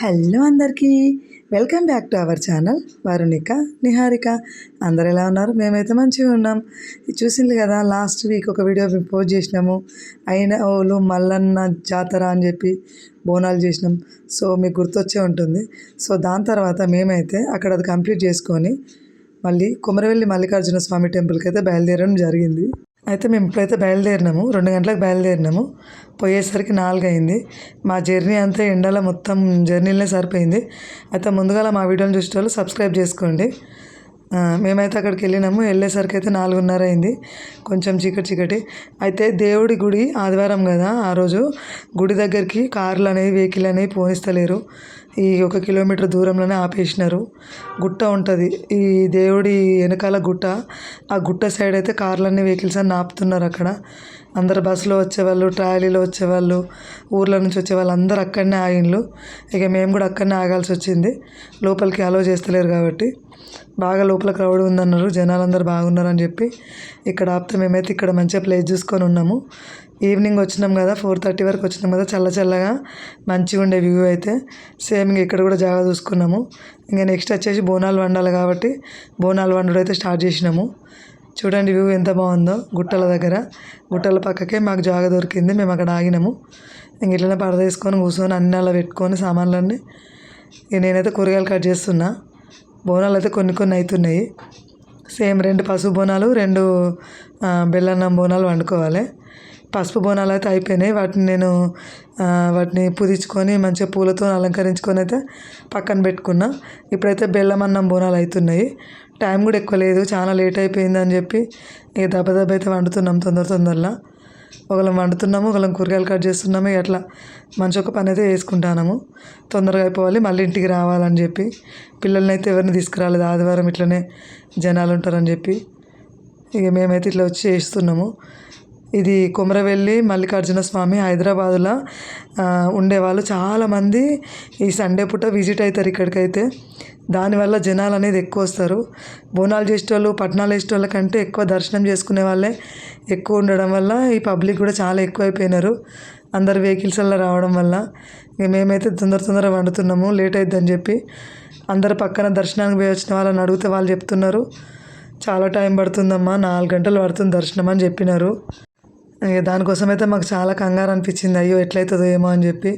Hello అందరికీ. Welcome back to our channel Varunika Niharika. అందరు ఎలా ఉన్నారు? మేమైతే మంచిగా ఉన్నాం. ఇది చూసింది కదా లాస్ట్ వీక్ ఒక వీడియో పోస్ట్ చేసినాము. అయిన ఓలు మల్లన్న జాతర అని చెప్పి బోనాలు చేసినాం. సో మీకు గుర్తొచ్చే ఉంటుంది. సో దాని తర్వాత మేమైతే అక్కడ అది కంప్లీట్ చేసుకొని మళ్ళీ కుమరవెల్లి మల్లికార్జున స్వామి టెంపుల్కి అయితే బయలుదేరడం జరిగింది. అయితే మేము ఇప్పుడైతే బయలుదేరినాము. రెండు గంటలకు బయలుదేరినాము. పోయేసరికి నాలుగు అయింది మా జర్నీ అంతా ఎండలో మొత్తం జర్నీలనే సరిపోయింది. అయితే ముందుగా మా వీడియోని చూసే వాళ్ళు సబ్స్క్రైబ్ చేసుకోండి. మేమైతే అక్కడికి వెళ్ళినాము. వెళ్ళేసరికి అయితే నాలుగున్నర అయింది కొంచెం చీకటి చీకటి. అయితే దేవుడి గుడి ఆదివారం కదా. ఆ రోజు గుడి దగ్గరికి కార్లు అనేవి వెహికల్ అనేవి పోనిస్తలేరు. ఈ ఒక కిలోమీటర్ దూరంలోనే ఆపేసినారు. గుట్ట ఉంటుంది. ఈ దేవుడి వెనకాల గుట్ట. ఆ గుట్ట సైడ్ అయితే కార్లన్నీ వెహికల్స్ అని ఆపుతున్నారు అక్కడ. అందరు బస్సులో వచ్చేవాళ్ళు ట్రాలీలో వచ్చేవాళ్ళు ఊర్ల నుంచి వచ్చేవాళ్ళు అందరు అక్కడనే ఆగిండ్లు. ఇక మేము కూడా అక్కడనే ఆగాల్సి వచ్చింది. లోపలికి అలో చేస్తలేరు కాబట్టి. బాగా లోపల క్రౌడ్ ఉందన్నారు. జనాలు అందరు బాగున్నారని చెప్పి ఇక్కడ ఆపితే మేమైతే ఇక్కడ మంచిగా ప్లేస్ చూసుకొని ఉన్నాము. ఈవినింగ్ వచ్చినాం కదా ఫోర్ థర్టీ వరకు వచ్చినాం కదా చల్ల చల్లగా మంచిగా ఉండే వ్యూ అయితే. సేమ్ ఇంక ఇక్కడ కూడా జాగా చూసుకున్నాము. ఇంకా నెక్స్ట్ వచ్చేసి బోనాలు వండాలి కాబట్టి బోనాలు వండడం అయితే స్టార్ట్ చేసినాము. చూడండి వ్యూ ఎంత బాగుందో గుట్టల దగ్గర. గుట్టల పక్కకే మాకు జాగా దొరికింది మేము అక్కడ ఆగినాము. ఇంక ఇట్లనే పరద వేసుకొని కూర్చొని అన్ని అలా పెట్టుకొని సామాన్లన్నీ నేనైతే కూరగాయలు కట్ చేస్తున్నా. బోనాలు అయితే కొన్ని కొన్ని అవుతున్నాయి సేమ్ రెండు పసుపు బోనాలు రెండు బెల్లన్నం బోనాలు వండుకోవాలి. పసుపు బోనాలు అయితే అయిపోయినాయి. వాటిని నేను వాటిని పుదించుకొని మంచిగా పూలతో అలంకరించుకొని అయితే పక్కన పెట్టుకున్నా. ఇప్పుడైతే బెల్లం అన్నం బోనాలు అవుతున్నాయి టైం కూడా ఎక్కువ లేదు. చాలా లేట్ అయిపోయింది అని చెప్పి ఇక దెబ్బ దెబ్బ అయితే వండుతున్నాం తొందర తొందరలో. ఒకళ్ళం వండుతున్నాము ఒకళ్ళం కూరగాయలు కట్ చేస్తున్నాము. అట్లా మంచి ఒక పని అయితే వేసుకుంటాము తొందరగా అయిపోవాలి. మళ్ళీ ఇంటికి రావాలని చెప్పి. పిల్లల్ని అయితే ఎవరిని తీసుకురాలేదు. ఆదివారం ఇట్లనే జనాలు ఉంటారని చెప్పి ఇక మేమైతే ఇట్లా వచ్చి చేస్తున్నాము. ఇది కుమరవెల్లి మల్లికార్జున స్వామి హైదరాబాదులో ఉండేవాళ్ళు. చాలామంది ఈ సండే పూట విజిట్ అవుతారు ఇక్కడికైతే. దానివల్ల జనాలు అనేది ఎక్కువ వస్తారు బోనాలు చేసేటోళ్ళు పట్నాలు వేసేటోళ్ళ కంటే ఎక్కువ దర్శనం చేసుకునే వాళ్ళే ఎక్కువ ఉండడం వల్ల ఈ పబ్లిక్ కూడా చాలా ఎక్కువైపోయినారు. అందరు వెహికల్స్ వల్ల రావడం వల్ల మేమైతే తొందర తొందర వండుతున్నాము లేట్ అవుతుందని చెప్పి. అందరు పక్కన దర్శనానికి పోయి వచ్చిన వాళ్ళని అడిగితే వాళ్ళు చెప్తున్నారు. చాలా టైం పడుతుందమ్మా నాలుగు గంటలు పడుతుంది దర్శనం అని చెప్పినారు. దానికోసం అయితే మాకు చాలా కంగారు అనిపించింది అయ్యో ఎట్లయితుందో ఏమో అని చెప్పి.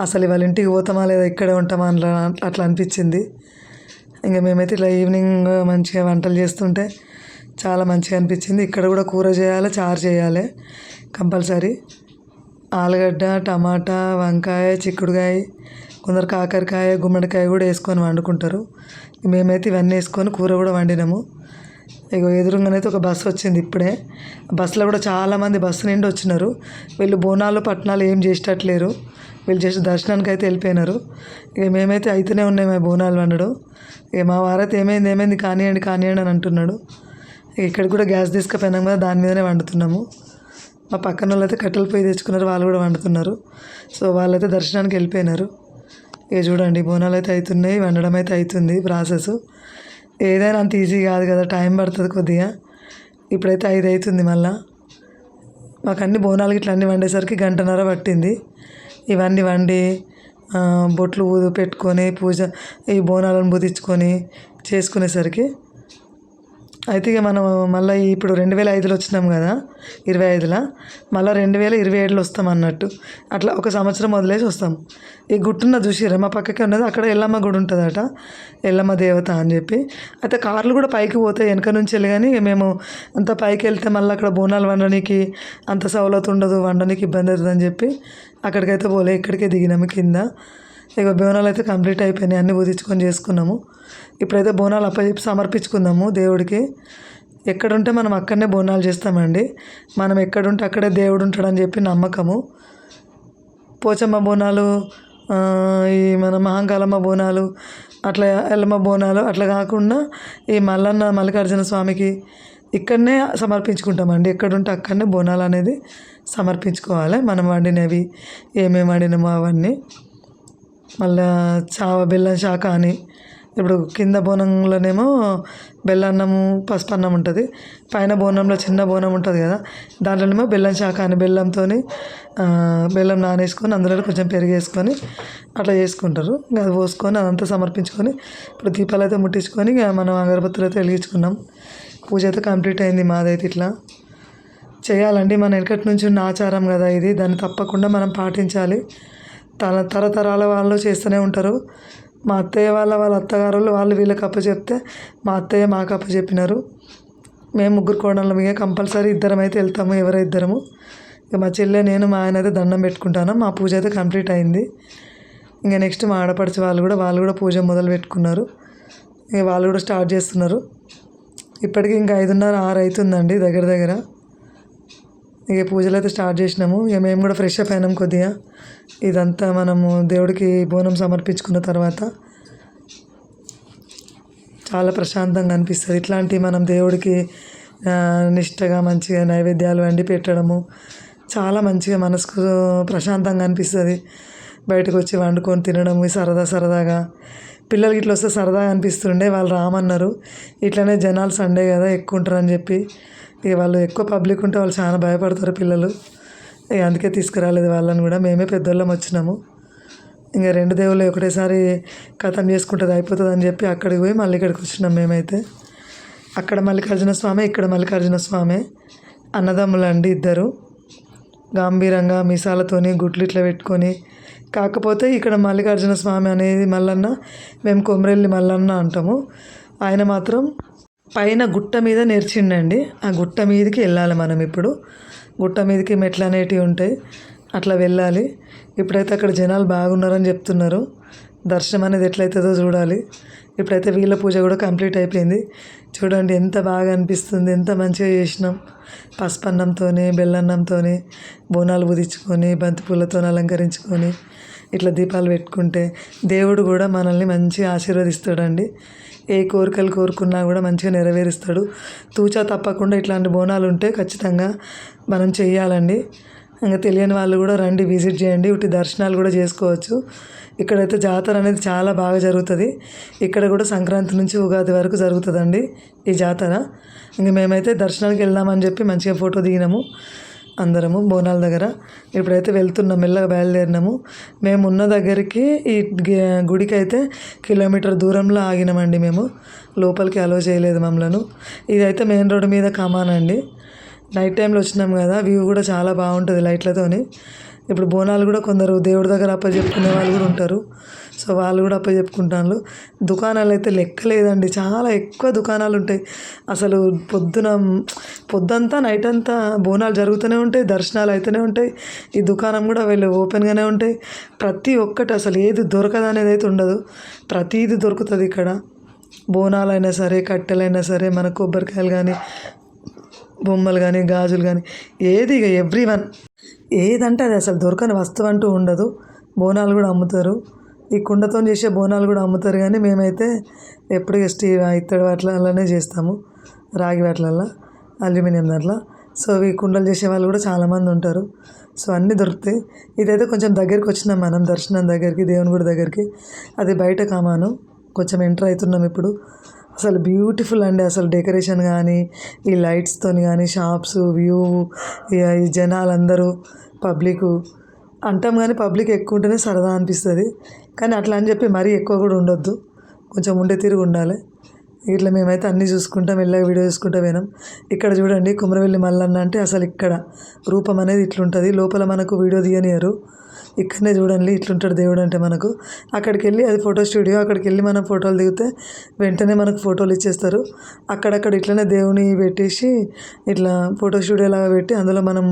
అసలు వాళ్ళ ఇంటికి పోతామా లేదా ఇక్కడే ఉంటామా అట్లా అట్లా అనిపించింది. ఇంకా మేమైతే ఇట్లా ఈవినింగ్ మంచిగా వంటలు చేస్తుంటే చాలా మంచిగా అనిపించింది. ఇక్కడ కూడా కూర చేయాలి చారు చేయాలి కంపల్సరీ. ఆలుగడ్డ టమాటా వంకాయ చిక్కుడుకాయ కొందరు కాకరకాయ గుమ్మడికాయ కూడా వేసుకొని వండుకుంటారు. మేమైతే ఇవన్నీ వేసుకొని కూర కూడా వండినాము. ఇగో ఎదురుగానైతే ఒక బస్సు వచ్చింది ఇప్పుడే. బస్సులో కూడా చాలామంది బస్సు నిండి వచ్చినారు. వీళ్ళు బోనాలు పట్టణాలు ఏం చేసేటట్లేరు. వీళ్ళు జస్ట్ దర్శనానికి అయితే వెళ్ళిపోయినారు. ఇక మేమైతే అయితేనే ఉన్నాయి మా బోనాలు వండడు. ఇక మా వారైతే ఏమైంది ఏమైంది కానివ్వండి కానివ్వండి అని అంటున్నాడు. ఇక ఇక్కడ కూడా గ్యాస్ తీసుకుపోయినాం కదా దాని మీదనే వండుతున్నాము. మా పక్కన వాళ్ళు అయితే కట్టెల పొయ్యి తెచ్చుకున్నారు వాళ్ళు కూడా వండుతున్నారు. సో వాళ్ళైతే దర్శనానికి వెళ్ళిపోయినారు. ఇక చూడండి బోనాలు అయితే అవుతున్నాయి వండడం అయితే అవుతుంది ప్రాసెస్. ఏదైనా అంత ఈజీ కాదు కదా టైం పడుతుంది కొద్దిగా. ఇప్పుడైతే ఐదు అవుతుంది మళ్ళా. మాకు అన్ని బోనాలు ఇట్లా అన్ని వండేసరికి గంటన్నర పట్టింది. ఇవన్నీ వండి బొట్లు ఊదు పెట్టుకొని పూజ ఈ బోనాలను బుదించుకొని చేసుకునేసరికి అయితే ఇక మనం మళ్ళీ ఇప్పుడు రెండు వేల ఐదులో వచ్చినాం కదా ఇరవై ఐదులో మళ్ళీ రెండు వేల ఇరవై ఏడులో వస్తాం అన్నట్టు. అట్లా ఒక సంవత్సరం వదిలేసి వస్తాం. ఈ గుట్టున్న చూసిరా మా పక్కకే ఉన్నది అక్కడ ఎల్లమ్మ గుడి ఉంటుందట ఎల్లమ్మ దేవత అని చెప్పి. అయితే కార్లు కూడా పైకి పోతాయి వెనక నుంచి వెళ్ళి కానీ ఇక మేము అంత పైకి వెళ్తే మళ్ళీ అక్కడ బోనాలు వండడానికి అంత సౌలత ఉండదు వండడానికి ఇబ్బంది అవుతుందని అని చెప్పి అక్కడికైతే పోలే ఇక్కడికే దిగినాము కింద. ఇక బోనాలు అయితే కంప్లీట్ అయిపోయినాయి. అన్నీ పూజించుకొని చేసుకున్నాము. ఇప్పుడైతే బోనాలు అప్పచెప్పి సమర్పించుకుందాము దేవుడికి. ఎక్కడుంటే మనం అక్కడనే బోనాలు చేస్తామండి. మనం ఎక్కడుంటే అక్కడే దేవుడు ఉంటాడని చెప్పి నమ్మకము. పోచమ్మ బోనాలు ఈ మన మహంకాలమ్మ బోనాలు అట్లా ఎల్లమ్మ బోనాలు అట్లా కాకుండా ఈ మల్లన్న మల్లికార్జున స్వామికి ఇక్కడనే సమర్పించుకుంటామండి. ఎక్కడుంటే అక్కడనే బోనాలు అనేది సమర్పించుకోవాలి. మనం వండినవి ఏమేమి వండినమో అవన్నీ. మళ్ళా చావ బెల్లం శాఖ అని. ఇప్పుడు కింద బోనంలోనేమో బెల్లన్నము పసుపు అన్నం ఉంటుంది. పైన బోనంలో చిన్న బోనం ఉంటుంది కదా. దాంట్లోనేమో బెల్లం శాఖ అని బెల్లంతో బెల్లం నానేసుకొని అందులో కొంచెం పెరిగేసుకొని అట్లా చేసుకుంటారు. ఇంకా అది పోసుకొని అదంతా సమర్పించుకొని ఇప్పుడు దీపాలు అయితే ముట్టించుకొని ఇక మనం అగరబత్తులు అయితే వెలిగించుకున్నాం. పూజ అయితే కంప్లీట్ అయింది మాదైతే ఇట్లా. చేయాలండి మన వెనకటి నుంచి ఉన్న ఆచారం కదా ఇది. దాన్ని తప్పకుండా మనం పాటించాలి. తల తరతరాల వాళ్ళు చేస్తూనే ఉంటారు. మా అత్తయ్య వాళ్ళ వాళ్ళ అత్తగారు వాళ్ళు వీళ్ళకి అప్పచెప్తే మా అత్తయ్య మాకు అప్పచెప్పినారు మేము ముగ్గురు కోడళ్ళం. ఇక కంపల్సరీ ఇద్దరం అయితే వెళ్తాము ఎవరో ఇద్దరము. ఇక మా చెల్లె నేను మా ఆయన అయితే దండం పెట్టుకుంటాను. మా పూజ అయితే కంప్లీట్ అయింది. ఇంకా నెక్స్ట్ మా ఆడపడిచి వాళ్ళు కూడా వాళ్ళు కూడా పూజ మొదలు పెట్టుకున్నారు. ఇక వాళ్ళు కూడా స్టార్ట్ చేస్తున్నారు. ఇప్పటికి ఇంకా ఐదున్నర ఆరు అవుతుందండి దగ్గర దగ్గర. ఇక పూజలు అయితే స్టార్ట్ చేసినాము. ఇక మేము కూడా ఫ్రెష్ అప్ అయినాం కొద్దిగా. ఇదంతా మనము దేవుడికి బోనం సమర్పించుకున్న తర్వాత చాలా ప్రశాంతంగా అనిపిస్తుంది. ఇట్లాంటి మనం దేవుడికి నిష్టగా మంచిగా నైవేద్యాలు వండి పెట్టడము చాలా మంచిగా మనసుకు ప్రశాంతంగా అనిపిస్తుంది. బయటకు వచ్చి వండుకొని తినడం సరదా సరదాగా. పిల్లలకి ఇట్లా వస్తే సరదాగా అనిపిస్తుండే వాళ్ళు రామన్నారు. ఇట్లనే జనాలు సండే కదా ఎక్కువ ఉంటారని చెప్పి. ఇక వాళ్ళు ఎక్కువ పబ్లిక్ ఉంటే వాళ్ళు చాలా భయపడతారు పిల్లలు. ఇక అందుకే తీసుకురాలేదు వాళ్ళని కూడా. మేమే పెద్దోళ్ళం వచ్చినాము. ఇంకా రెండు దేవుళ్ళు ఒకటేసారి కథం చేసుకుంటుంది అయిపోతుంది అని చెప్పి అక్కడికి పోయి మళ్ళీ ఇక్కడికి వచ్చినాం మేమైతే. అక్కడ మల్లికార్జున స్వామి ఇక్కడ మల్లికార్జున స్వామి అన్నదమ్ములండి ఇద్దరు. గంభీరంగా మీసాలతోని గుడ్లు ఇట్లా పెట్టుకొని కాకపోతే ఇక్కడ మల్లికార్జున స్వామి అనేది మల్లన్న మేము కొమరెల్లి మల్లన్న అంటాము. ఆయన మాత్రం పైన గుట్ట మీద నేర్చిండండి. ఆ గుట్ట మీదకి వెళ్ళాలి మనం ఇప్పుడు. గుట్ట మీదకి మెట్లు అనేటివి ఉంటాయి. అట్లా వెళ్ళాలి. ఇప్పుడైతే అక్కడ జనాలు బాగున్నారని చెప్తున్నారు. దర్శనం అనేది ఎట్లయితుందో చూడాలి. ఇప్పుడైతే వీళ్ళ పూజ కూడా కంప్లీట్ అయిపోయింది. చూడండి ఎంత బాగా అనిపిస్తుంది. ఎంత మంచిగా చేసినాం. పసుపన్నంతోని బెల్లన్నంతోని బోనాలు ఉదించుకొని బంతిపూలతో అలంకరించుకొని ఇట్లా దీపాలు పెట్టుకుంటే దేవుడు కూడా మనల్ని మంచి ఆశీర్వదిస్తాడండి. ఏ కోరికలు కోరుకున్నా కూడా మంచిగా నెరవేరుస్తాడు. తూచా తప్పకుండా ఇట్లాంటి బోనాలు ఉంటే ఖచ్చితంగా మనం చేయాలండి ఇంకా తెలియని వాళ్ళు కూడా రండి విజిట్ చేయండి. ఇటు దర్శనాలు కూడా చేసుకోవచ్చు. ఇక్కడైతే జాతర అనేది చాలా బాగా జరుగుతుంది. ఇక్కడ కూడా సంక్రాంతి నుంచి ఉగాది వరకు జరుగుతుందండి ఈ జాతర. ఇంక మేమైతే దర్శనానికి వెళ్దామని చెప్పి మంచిగా ఫోటో దిగినాము. అందరము బోనాల దగ్గర. ఇప్పుడైతే వెళ్తున్నాం మెల్లగా బయలుదేరినాము. మేము ఉన్న దగ్గరికి ఈ గుడికి అయితే కిలోమీటర్ దూరంలో ఆగినామండి మేము. లోపలికి అలో చేయలేదు మమ్మలను. ఇదైతే మెయిన్ రోడ్డు మీద కమాన్ అండి. నైట్ టైంలో వచ్చినాం కదా వ్యూ కూడా చాలా బాగుంటుంది లైట్లతోని. ఇప్పుడు బోనాలు కూడా కొందరు దేవుడి దగ్గర అప్పచెప్పుకునే వాళ్ళు కూడా ఉంటారు. సో వాళ్ళు కూడా అప్పచెప్పుకుంటాను దుకాణాలు అయితే లెక్క లేదండి. చాలా ఎక్కువ దుకాణాలు ఉంటాయి. అసలు పొద్దున పొద్దంతా నైట్ అంతా బోనాలు జరుగుతూనే ఉంటాయి. దర్శనాలు అయితేనే ఉంటాయి. ఈ దుకాణం కూడా వీళ్ళు ఓపెన్గానే ఉంటాయి. ప్రతి ఒక్కటి అసలు ఏది దొరకదు అనేది అయితే ఉండదు. ప్రతిది దొరుకుతుంది ఇక్కడ. బోనాలైనా సరే కట్టెలైనా సరే మన కొబ్బరికాయలు కానీ బొమ్మలు కానీ గాజులు కానీ ఏది ఇక ఎవ్రీ వన్. ఏదంటే అది అసలు దొరకని వస్తువు అంటూ ఉండదు. బోనాలు కూడా అమ్ముతారు. ఈ కుండతో చేసే బోనాలు కూడా అమ్ముతారు కానీ మేమైతే ఎప్పుడు స్టీ ఇత్తడి వాటిలో చేస్తాము. రాగి వాటిలల్లో అల్యూమినియం దాంట్లో. సో ఈ కుండలు చేసే వాళ్ళు కూడా చాలామంది ఉంటారు. సో అన్నీ దొరుకుతాయి. ఇదైతే కొంచెం దగ్గరికి వచ్చినాం మనం దర్శనం దగ్గరికి దేవుని గుడి దగ్గరికి. అది బయట కామాను. కొంచెం ఎంటర్ అవుతున్నాం ఇప్పుడు. అసలు బ్యూటిఫుల్ అండి అసలు డెకరేషన్ కానీ ఈ లైట్స్తో కానీ షాప్స్ వ్యూ ఈ జనాలందరూ పబ్లిక్. అంటాం కానీ పబ్లిక్ ఎక్కువ ఉంటేనే సరదా అనిపిస్తుంది. కానీ అట్లా అని చెప్పి మరీ ఎక్కువ కూడా ఉండొద్దు. కొంచెం ఉండే తిరిగి ఉండాలి. ఇట్లా మేమైతే అన్నీ చూసుకుంటాం వెళ్ళగా వీడియో చూసుకుంటా పోయినాం. ఇక్కడ చూడండి కుమరవెల్లి మల్లన్న అంటే అసలు ఇక్కడ రూపం అనేది ఇట్లుంటుంది. లోపల మనకు వీడియో తీయనియరు. ఇక్కడనే చూడండి ఇట్లుంటాడు దేవుడు అంటే మనకు. అక్కడికి వెళ్ళి అది ఫోటో స్టూడియో అక్కడికి వెళ్ళి మనం ఫోటోలు దిగితే వెంటనే మనకు ఫోటోలు ఇచ్చేస్తారు. అక్కడక్కడ ఇట్లనే దేవుని పెట్టేసి ఇట్లా ఫోటో స్టూడియో లాగా పెట్టి అందులో మనం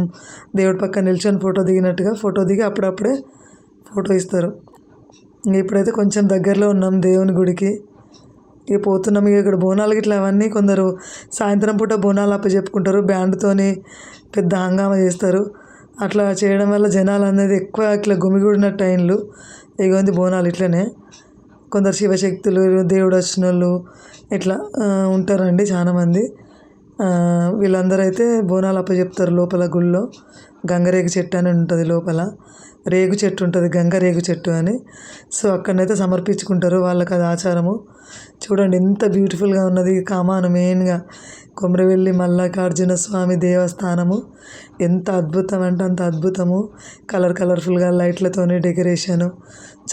దేవుడి పక్కన నిల్చొని ఫోటో దిగినట్టుగా ఫోటో దిగి అప్పుడప్పుడే ఫోటో ఇస్తారు. ఇప్పుడైతే కొంచెం దగ్గరలో ఉన్నాం దేవుని గుడికి. ఇక పోతున్నాం. ఇక ఇక్కడ బోనాలు ఇట్లా అవన్నీ కొందరు సాయంత్రం పూట బోనాలు అప్పచెప్పుకుంటారు బ్యాండ్తోని పెద్ద హంగామా చేస్తారు. అట్లా చేయడం వల్ల జనాలు అనేది ఎక్కువ ఇట్లా గుమిగూడిన టైంలు. ఇగోంది బోనాలు ఇట్లనే. కొందరు శివశక్తులు దేవుడు వచ్చిన వాళ్ళు ఇట్లా ఉంటారండి చాలామంది. వీళ్ళందరూ అయితే బోనాలు అప్పచెప్తారు లోపల గుళ్ళో. గంగరేగి చెట్టు అని ఉంటుంది లోపల. రేగు చెట్టు ఉంటుంది గంగ రేగు చెట్టు అని. సో అక్కడనైతే సమర్పించుకుంటారు వాళ్ళకి అది ఆచారము. చూడండి ఎంత బ్యూటిఫుల్గా ఉన్నది కామాను మెయిన్గా. కొమరవెల్లి మల్లికార్జున స్వామి దేవస్థానము. ఎంత అద్భుతం అంటే అంత అద్భుతము. కలర్ కలర్ఫుల్గా లైట్లతోని డెకరేషను.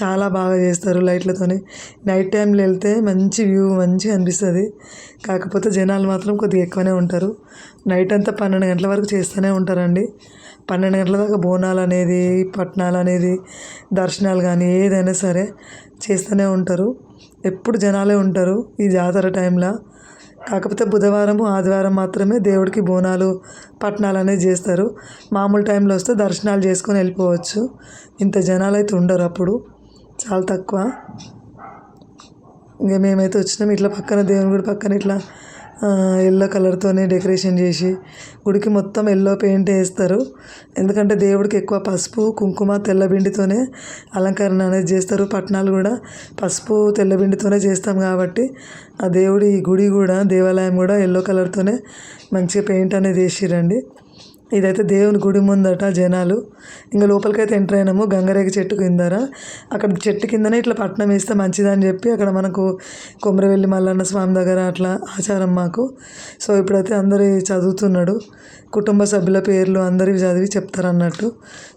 చాలా బాగా చేస్తారు లైట్లతోని. నైట్ టైంలో వెళ్తే మంచి వ్యూ మంచిగా అనిపిస్తుంది. కాకపోతే జనాలు మాత్రం కొద్దిగా ఎక్కువనే ఉంటారు. నైట్ అంతా పన్నెండు గంటల వరకు చేస్తూనే ఉంటారండి. పన్నెండు గంటల దాకా బోనాలు అనేది పట్నాలు అనేది దర్శనాలు కానీ ఏదైనా సరే చేస్తూనే ఉంటారు. ఎప్పుడు జనాలే ఉంటారు ఈ జాతర టైంలో. కాకపోతే బుధవారం ఆదివారం మాత్రమే దేవుడికి బోనాలు పట్నాలు అనేది చేస్తారు. మామూలు టైంలో వస్తే దర్శనాలు చేసుకొని వెళ్ళిపోవచ్చు. ఇంత జనాలు అయితే ఉండరు అప్పుడు. చాలా తక్కువ. ఇంకా మేమైతే వచ్చినాం ఇట్లా పక్కన దేవుని గుడి పక్కన ఇట్లా ఎల్లో కలర్తోనే డెకరేషన్ చేసి గుడికి మొత్తం ఎల్లో పెయింట్ వేస్తారు ఎందుకంటే దేవుడికి ఎక్కువ పసుపు కుంకుమ తెల్లబిండితోనే అలంకరణ అనేది చేస్తారు. పట్నాలు కూడా పసుపు తెల్లబిండితోనే చేస్తాం కాబట్టి ఆ దేవుడి గుడి కూడా దేవాలయం కూడా ఎల్లో కలర్తోనే మంచిగా పెయింట్ అనేది వేసిరండి ఇదైతే దేవుని గుడి ముందట జనాలు. ఇంకా లోపలికైతే ఎంటర్ అయినాము. గంగరేగ చెట్టు కిందర. అక్కడ చెట్టు కిందనే ఇట్లా పట్నం వేస్తే మంచిదని చెప్పి అక్కడ మనకు కొమరవెల్లి మల్లన్న స్వామి దగ్గర అట్లా ఆచారం మాకు. సో ఇప్పుడైతే అందరి చదువుతున్నాడు. కుటుంబ సభ్యుల పేర్లు అందరివి చదివి చెప్తారు అన్నట్టు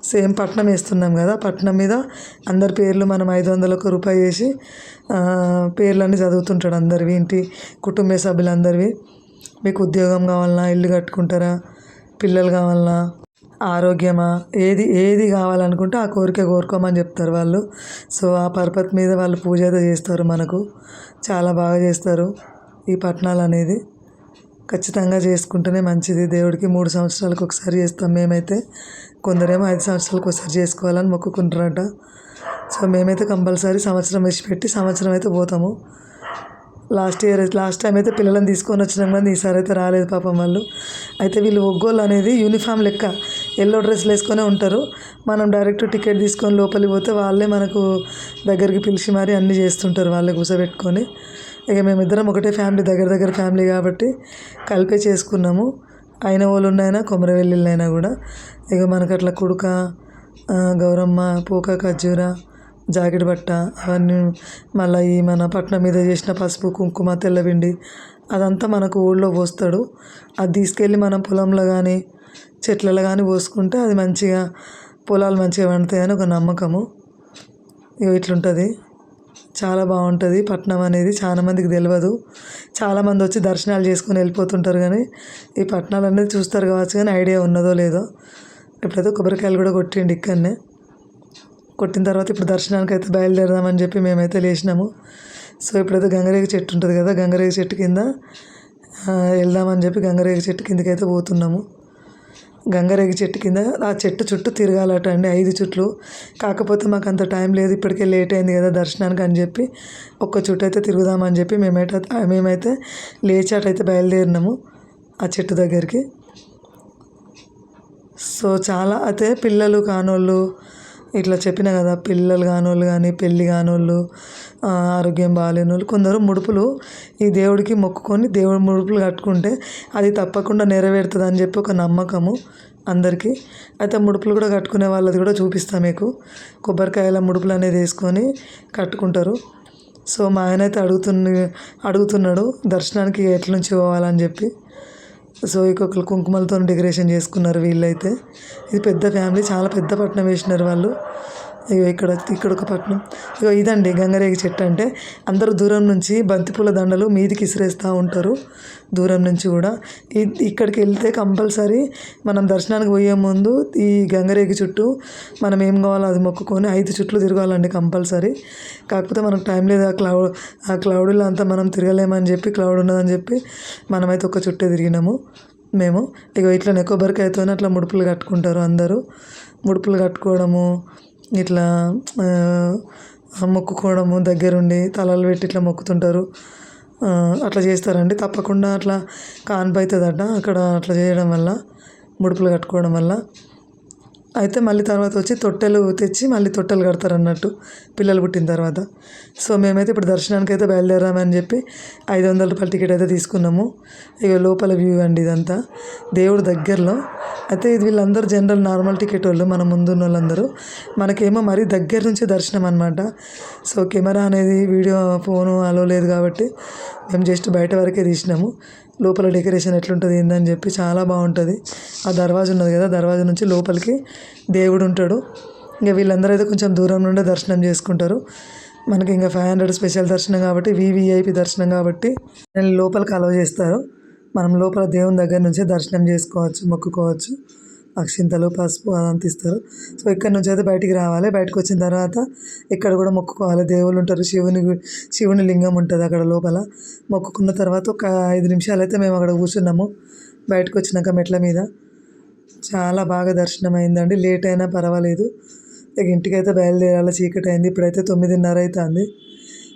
సేమ్ పట్నం వేస్తున్నాం కదా. పట్నం మీద అందరి పేర్లు మనం ఐదు వందలకు రూపాయి వేసి పేర్లన్నీ చదువుతుంటాడు అందరివి. ఇంటి కుటుంబ సభ్యులందరివి. మీకు ఉద్యోగం కావాలన్నా ఇల్లు కట్టుకుంటారా? పిల్లలు కావాలన్నా ఆరోగ్యమా ఏది ఏది కావాలనుకుంటే ఆ కోరిక కోరుకోమని చెప్తారు వాళ్ళు. సో ఆ పర్పత్ మీద వాళ్ళు పూజ అయితే చేస్తారు మనకు. చాలా బాగా చేస్తారు ఈ పట్నాలు అనేది. ఖచ్చితంగా చేసుకుంటేనే మంచిది. దేవుడికి మూడు సంవత్సరాలకు ఒకసారి చేస్తాం మేమైతే. కొందరేమో ఐదు సంవత్సరాలకు ఒకసారి చేసుకోవాలని మొక్కుకుంటారట. సో మేమైతే కంపల్సరీ సంవత్సరం వేసి పెట్టి సంవత్సరం అయితే పోతాము. లాస్ట్ ఇయర్ లాస్ట్ టైం అయితే పిల్లలను తీసుకొని వచ్చినాం కానీ ఈసారి అయితే రాలేదు పాపం వాళ్ళు. అయితే వీళ్ళు ఒగ్గోళ్ళు అనేది యూనిఫామ్ లెక్క ఎల్లో డ్రెస్లు వేసుకొనే ఉంటారు. మనం డైరెక్ట్ టికెట్ తీసుకొని లోపలికి పోతే వాళ్ళే మనకు దగ్గరికి పిలిచి మరీ అన్నీ చేస్తుంటారు వాళ్ళే కూర్చోబెట్టుకొని ఇక మేమిద్దరం ఒకటే ఫ్యామిలీ దగ్గర దగ్గర ఫ్యామిలీ కాబట్టి కలిపే చేసుకున్నాము. అయిన వాళ్ళు ఉన్నాయినా కొమరవెల్లిళ్ళైనా కూడా. ఇక మనకు అట్లా కుడుక గౌరమ్మ పోక ఖర్జూర జాకెట్ బట్ట అవన్నీ మళ్ళీ ఈ మన పట్నం మీద చేసిన పసుపు కుంకుమ తెల్లపిండి అదంతా మనకు ఊళ్ళో పోస్తాడు. అది తీసుకెళ్ళి మనం పొలంలో కానీ చెట్లలో కానీ పోసుకుంటే అది మంచిగా పొలాలు మంచిగా పండుతాయని ఒక నమ్మకము. ఇక ఇట్లుంటుంది. చాలా బాగుంటుంది. పట్నం అనేది చాలా మందికి తెలియదు చాలామంది వచ్చి దర్శనాలు చేసుకొని వెళ్ళిపోతుంటారు కానీ ఈ పట్నాలు అనేది చూస్తారు కావచ్చు కానీ ఐడియా ఉన్నదో లేదో. ఇప్పుడైతే కొబ్బరికాయలు కూడా కొట్టిండి ఇక్కడనే. కొట్టిన తర్వాత ఇప్పుడు దర్శనానికి అయితే బయలుదేరదామని చెప్పి మేమైతే లేచినాము. సో ఇప్పుడైతే గంగరేగి చెట్టు ఉంటుంది కదా గంగరేగి చెట్టు కింద వెళ్దామని చెప్పి గంగరేగి చెట్టు కిందకి అయితే పోతున్నాము. గంగరేగి చెట్టు కింద ఆ చెట్టు చుట్టూ తిరగాలట అండి ఐదు చుట్లు. కాకపోతే మాకు అంత టైం లేదు ఇప్పటికే లేట్ అయింది కదా దర్శనానికి అని చెప్పి ఒక్క చుట్టు అయితే తిరుగుదామని చెప్పి మేమైతే మేమైతే లేచాటైతే బయలుదేరినాము ఆ చెట్టు దగ్గరికి. సో చాలా అయితే పిల్లలు కానోళ్ళు ఇట్లా చెప్పిన కదా పిల్లలు కానోళ్ళు కానీ పెళ్ళి కానోళ్ళు ఆరోగ్యం బాగాలేని వాళ్ళు కొందరు ముడుపులు ఈ దేవుడికి మొక్కుకొని దేవుడి ముడుపులు కట్టుకుంటే అది తప్పకుండా నెరవేరుతుంది అని చెప్పి ఒక నమ్మకము అందరికీ. అయితే ముడుపులు కూడా కట్టుకునే వాళ్ళది కూడా చూపిస్తాను మీకు. కొబ్బరికాయల ముడుపులు అనేది వేసుకొని కట్టుకుంటారు. సో మా ఆయన అయితే అడుగుతున్న అడుగుతున్నాడు దర్శనానికి ఎట్ల నుంచి పోవాలని చెప్పి? సో ఇంకొకరు కుంకుమలతో డెకరేషన్ చేసుకున్నారు వీళ్ళైతే. ఇది పెద్ద ఫ్యామిలీ చాలా పెద్ద పట్నం వేసినారు వాళ్ళు. ఇగో ఇక్కడ ఇక్కడ ఒక పట్నం. ఇగో ఇదండి గంగరేగి చెట్టు అంటే అందరూ దూరం నుంచి బంతిపూల దండలు మీదికి ఇసిరేస్తూ ఉంటారు. దూరం నుంచి కూడా. ఇక్కడికి వెళ్తే కంపల్సరీ మనం దర్శనానికి పోయే ముందు ఈ గంగరేగి చుట్టూ మనం ఏం కావాలో అది మొక్కుకొని ఐదు చుట్లు తిరగాలండి కంపల్సరీ. కాకపోతే మనకు టైం లేదు ఆ క్లౌడ్ ఆ క్లౌడ్లో అంతా మనం తిరగలేమని చెప్పి క్లౌడ్ ఉన్నదని చెప్పి మనమైతే ఒక చుట్టే తిరిగినాము మేము. ఇక ఇట్లనే కొబ్బరికాయతోనే అట్లా ముడుపులు కట్టుకుంటారు అందరూ. ముడుపులు కట్టుకోవడము ఇట్లా మొక్కుకోవడము దగ్గరుండి తలలు పెట్టి ఇట్లా మొక్కుతుంటారు. అట్లా చేస్తారండి. తప్పకుండా అట్లా కాన్పు అవుతుందట అక్కడ అట్లా చేయడం వల్ల ముడుపులు కట్టుకోవడం వల్ల. అయితే మళ్ళీ తర్వాత వచ్చి తొట్టెలు తెచ్చి మళ్ళీ తొట్టెలు కడతారు అన్నట్టు పిల్లలు పుట్టిన తర్వాత. సో మేమైతే ఇప్పుడు దర్శనానికి అయితే బయలుదేరామని చెప్పి ఐదు వందల రూపాయల టికెట్ అయితే తీసుకున్నాము. ఇక లోపల వ్యూ అండి ఇదంతా. దేవుడు దగ్గరలో. అయితే ఇది వీళ్ళందరూ జనరల్ నార్మల్ టికెట్ వాళ్ళు మన ముందున్న వాళ్ళందరూ మనకేమో మరీ దగ్గర నుంచి దర్శనం అనమాట సో కెమెరా అనేది వీడియో ఫోను అలో లేదు కాబట్టి మేము జస్ట్ బయట వరకే తీసినాము. లోపల డెకరేషన్ ఎట్లుంటుంది ఏందని చెప్పి చాలా బాగుంటుంది. ఆ దర్వాజా ఉన్నది కదా దర్వాజా నుంచి లోపలికి దేవుడు ఉంటాడు. ఇంకా వీళ్ళందరూ అయితే కొంచెం దూరం నుండే దర్శనం చేసుకుంటారు. మనకి ఇంకా ఫైవ్ హండ్రెడ్ స్పెషల్ దర్శనం కాబట్టి వివిఐపి దర్శనం కాబట్టి లోపలికి అలవ్ చేస్తారు. మనం లోపల దేవుని దగ్గర నుంచే దర్శనం చేసుకోవచ్చు మొక్కుకోవచ్చు. అక్షింతలు పసుపు అదంతా ఇస్తారు. సో ఇక్కడ నుంచి అయితే బయటికి రావాలి. బయటకు వచ్చిన తర్వాత ఇక్కడ కూడా మొక్కుకోవాలి. దేవుళ్ళు ఉంటారు. శివుని శివుని లింగం ఉంటుంది అక్కడ లోపల. మొక్కుకున్న తర్వాత ఒక ఐదు నిమిషాలు అయితే మేము అక్కడ కూర్చున్నాము. బయటకు వచ్చినాక మెట్ల మీద. చాలా బాగా దర్శనం అయిందండి. లేట్ అయినా పర్వాలేదు. ఇక ఇంటికైతే బయలుదేరాలి. చీకటి అయింది. ఇప్పుడైతే తొమ్మిదిన్నర అవుతుంది.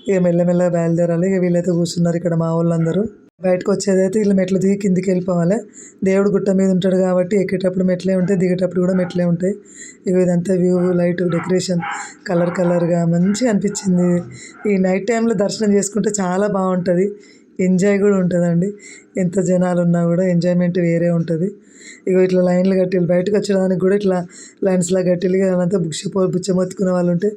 ఇక మెల్లమెల్లగా బయలుదేరాలి. ఇక వీళ్ళైతే కూర్చున్నారు ఇక్కడ మా వాళ్ళందరూ బయటకు వచ్చేదైతే వీళ్ళు మెట్లు దిగి కిందికి వెళ్ళిపోవాలి. దేవుడు గుట్ట మీద ఉంటాడు కాబట్టి ఎక్కేటప్పుడు మెట్లే ఉంటాయి దిగేటప్పుడు కూడా మెట్లే ఉంటాయి. ఇక ఇదంతా వ్యూ లైట్ డెకరేషన్ కలర్ కలర్గా మంచిగా అనిపించింది. ఈ నైట్ టైంలో దర్శనం చేసుకుంటే చాలా బాగుంటుంది. ఎంజాయ్ కూడా ఉంటుందండి. ఎంత జనాలు ఉన్నా కూడా ఎంజాయ్మెంట్ వేరే ఉంటుంది. ఇగో ఇట్లా లైన్లు కట్టి బయటకు వచ్చడానికి కూడా ఇట్లా లైన్స్లా కట్టి అంతా బుక్ష బుచ్చమొత్తుకునే వాళ్ళు ఉంటే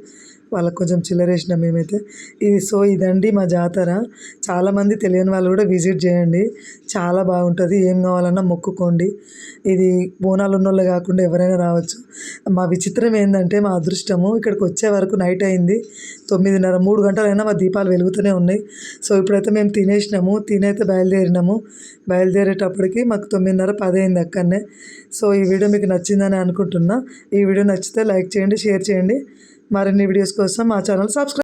వాళ్ళకి కొంచెం చిల్లరేసినాం మేమైతే. ఇది సో ఇదండి మా జాతర. చాలామంది తెలియని వాళ్ళు కూడా విజిట్ చేయండి. చాలా బాగుంటుంది. ఏం కావాలన్నా మొక్కుకోండి. ఇది బోనాలు ఉన్నోళ్ళు కాకుండా ఎవరైనా రావచ్చు. మా విచిత్రం ఏంటంటే మా అదృష్టము ఇక్కడికి వచ్చే వరకు నైట్ అయింది. తొమ్మిదిన్నర మూడు గంటలైనా మా దీపాలు వెలుగుతూనే ఉన్నాయి. సో ఇప్పుడైతే మేము తినేసినాము. తినైతే బయలుదేరినాము. బయలుదేరేటప్పటికి మాకు తొమ్మిదిన్నర పది అయింది అక్కడనే. సో ఈ వీడియో మీకు నచ్చిందని అనుకుంటున్నా. ఈ వీడియో నచ్చితే లైక్ చేయండి షేర్ చేయండి. మరిన్ని వీడియోస్ కోసం మా ఛానల్ సబ్స్క్రైబ్